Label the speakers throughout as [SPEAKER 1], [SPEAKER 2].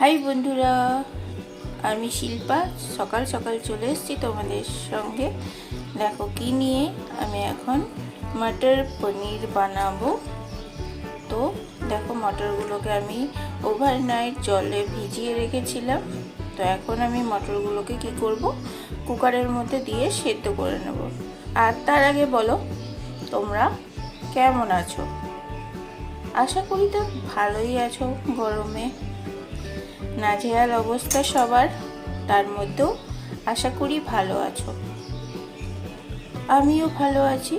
[SPEAKER 1] High বন্ধুরা, আমি শিল্পা। সকাল সকাল চলে এসেছি তোমাদের সঙ্গে। দেখো কি নিয়ে আমি এখন মটর পনির বানাবো। তো দেখো মটরগুলোকে আমি ওভারনাইট জলে ভিজিয়ে রেখেছিলাম। তো এখন আমি মটরগুলোকে কি করব? কুকারের মধ্যে দিয়ে সেদ্ধ করে নেব। আর তার আগে বলো, তোমরা কেমন আছো? আশা করি তো ভালোই আছো গরমে। নাজেহাল অবস্থা সবার, তার মধ্যেও আশা করি ভালো আছো। আমিও ভালো আছি।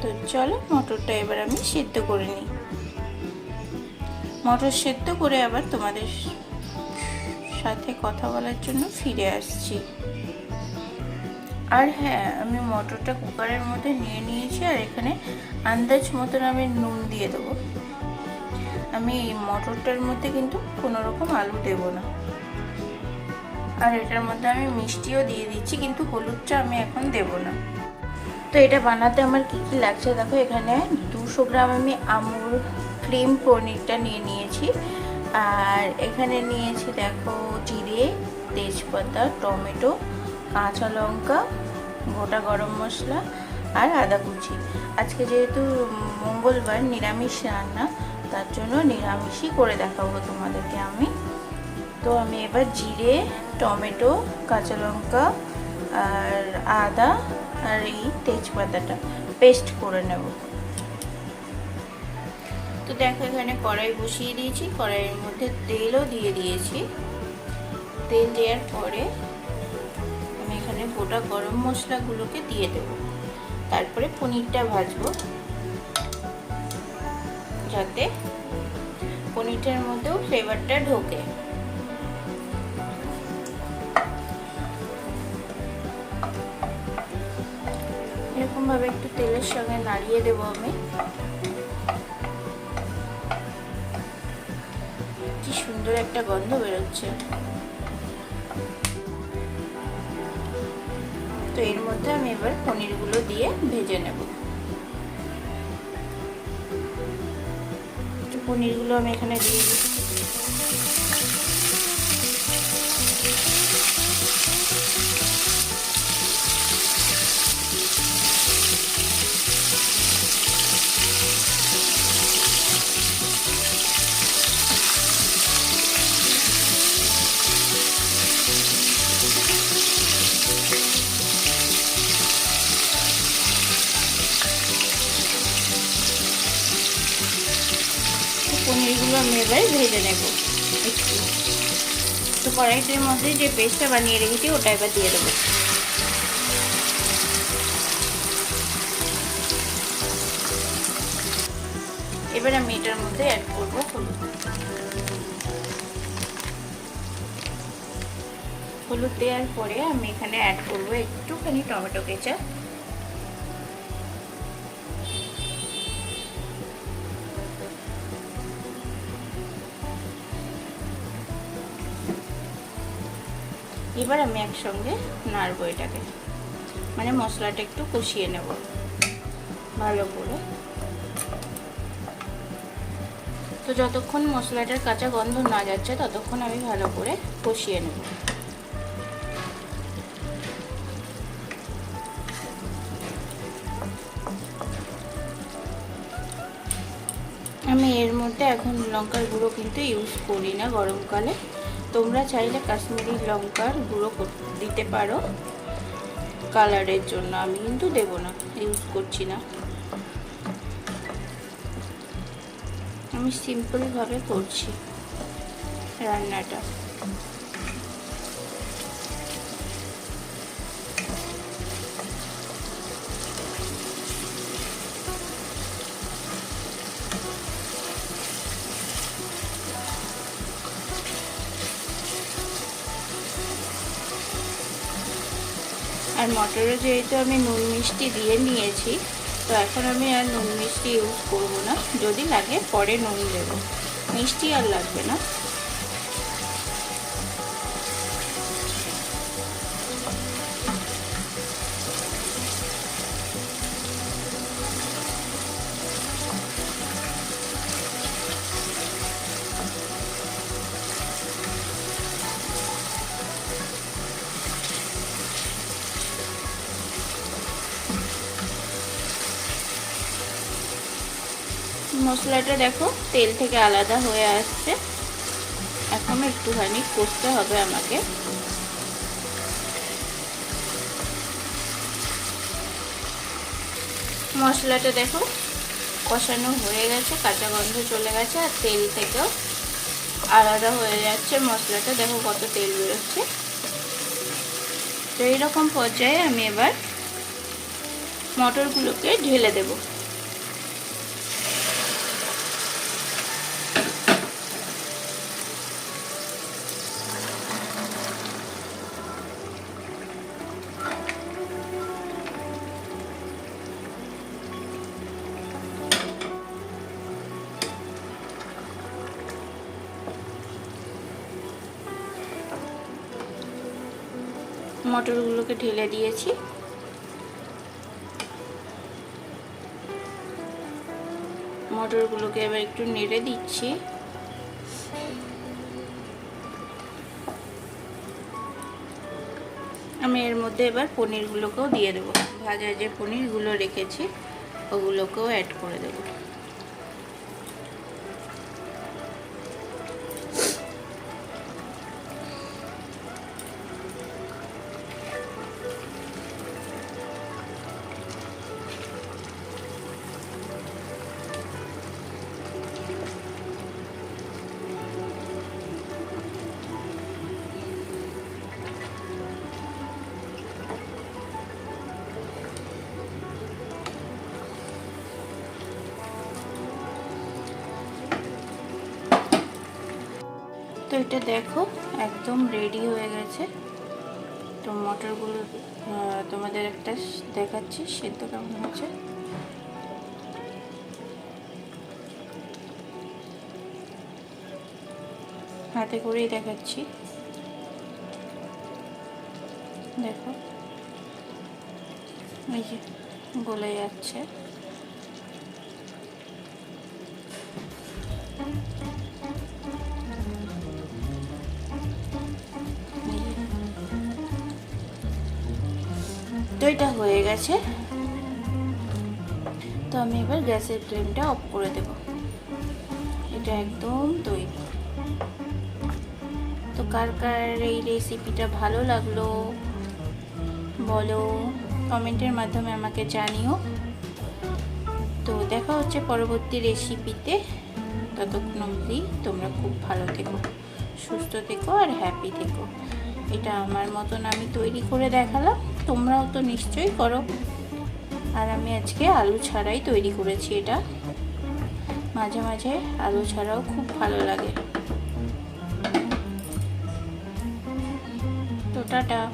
[SPEAKER 1] তো চলো মটরটা এবার আমি সেদ্ধ করে নিই। মটর সেদ্ধ করে আবার তোমাদের সাথে কথা বলার জন্য ফিরে আসছি। আর হ্যাঁ আমি মটরটা কুকারের মধ্যে নিয়ে নিয়েছি আর এখানে আন্দাজ মতন আমি নুন দিয়ে দেবো। আমি এই মটরটার মধ্যে কিন্তু কোনো রকম আলু দেব না। আর এটার মধ্যে আমি মিষ্টিও দিয়ে দিচ্ছি, কিন্তু হলুদটা আমি এখন দেব না। তো এটা বানাতে আমার কি কি লাগছে দেখো, এখানে দুশো গ্রাম আমি আমুল ক্রিম, পনিরটা নিয়ে নিয়েছি। আর এখানে নিয়েছি দেখো জিরে, তেজপাতা, টমেটো, কাঁচা লঙ্কা, গোটা গরম মশলা আর আদা কুচি। আজকে যেহেতু মঙ্গলবার নিরামিষ রান্না তার জন্য নিরামিষই করে দেখাবো তোমাদেরকে আমি। তো আমি এবার জিরে, টমেটো, কাঁচা লঙ্কা আর আদা আর এই তেজপাতাটা পেস্ট করে নেব। তো দেখো এখানে কড়াই বসিয়ে দিয়েছি, কড়াইয়ের মধ্যে তেলও দিয়ে দিয়েছি। তেল দেওয়ার পরে আমি এখানে গোটা গরম মশলাগুলোকে দিয়ে দেব। তারপরে পনিরটা ভাজবো। যাতে পনিরটার মধ্যেও ফ্লেভারটা ঢোকে। এরকমভাবে একটু তেলের সঙ্গে নাড়িয়ে দেব আমি। কি সুন্দর একটা গন্ধ বেরোচ্ছে। তো এর মধ্যে আমি এবার পনিরগুলো দিয়ে ভেজে নেব। পনিরগুলো আমি এখানে দিয়ে দিচ্ছি। পনিরগুলো আমি এবার ভেজে নেব। একটু। তো কড়াইটির মধ্যে যে পেস্টটা বানিয়ে রেখেছি, ওটা এবার দিয়ে দেবো। এবার আমি এটার মধ্যে অ্যাড করব হলুদ। হলুদ দেওয়ার পরে আমি এখানে অ্যাড করব একটুখানি টমেটো কেচাপ। এবার আমি একসঙ্গে নাড়বো এটাকে। মানে মশলাটা একটু কষিয়ে নেব। ভালো করে। তো যতক্ষণ মশলাটার কাঁচা গন্ধ না যাচ্ছে, ততক্ষণ আমি ভালো করে কষিয়ে নেব। আমি এর মধ্যে এখন লঙ্কার গুঁড়ো কিন্তু ইউজ করি না গরমকালে। তোমরা চাইলে কাশ্মীরি লঙ্কার গুঁড়ো দিতে পারো। কালারের জন্য আমি কিন্তু দেব না ইউজ করছি না। আমি সিম্পলভাবে করছি রান্নাটা। আর মটরে যেহেতু আমি নুন মিষ্টি দিয়ে নিয়েছি, তো এখন আমি আর নুন মিষ্টি ইউজ করব না। যদি লাগে পরে নুন দেবো। মিষ্টি আর লাগবে না। মশলাটা দেখো, তেল থেকে আলাদা হয়ে আসছে। এখনও একটুখানি কষতে হবে আমাকে। মশলাটা দেখো, কষানো হয়ে গেছে, কাঁচা গন্ধ চলে গেছে, আর তেল থেকেও আলাদা হয়ে যাচ্ছে মশলাটা। দেখো কত তেল বেরোচ্ছে। তো এইরকম পর্যায়ে আমি এবার মটরগুলোকে ঢেলে দেব। মটরগুলোকে ঢেলে দিয়েছি। মটরগুলোকে এবার একটু নেড়ে দিচ্ছি। আমি এর মধ্যে এবার পনিরগুলোকেও দিয়ে দেবো। ভাজা যে পনিরগুলো রেখেছি, ওগুলোকেও অ্যাড করে দেবো। এটা দেখো, একদম রেডি হয়ে গেছে। তো মটরগুলো তোমাদের একটা দেখাচ্ছি, সেদ্ধ কেমন হচ্ছে হাতে করেই দেখাচ্ছি। দেখো, এই যে গলে যাচ্ছে। এটা হয়ে গেছে। তো আমি এবার গ্যাসের ফ্লেমটা অফ করে দেব। এটা একদম তৈরি তো কার কার এই রেসিপিটা ভালো লাগল, বলো, কমেন্টের মাধ্যমে আমাকে জানিও। তো দেখা হচ্ছে পরবর্তী রেসিপিতে ততক্ষণ অবধি তোমরা খুব ভালো থেকো, সুস্থ থেকো আর হ্যাপি থেকো। এটা আমার মতন আমি তৈরি করে দেখালাম, তোমরাও তো নিশ্চয়ই করো। আর আমি আজকে আলু ছাড়াই তৈরি করেছি এটা। মাঝে মাঝে আলু ছাড়াও খুব ভালো লাগে। তো টাটা।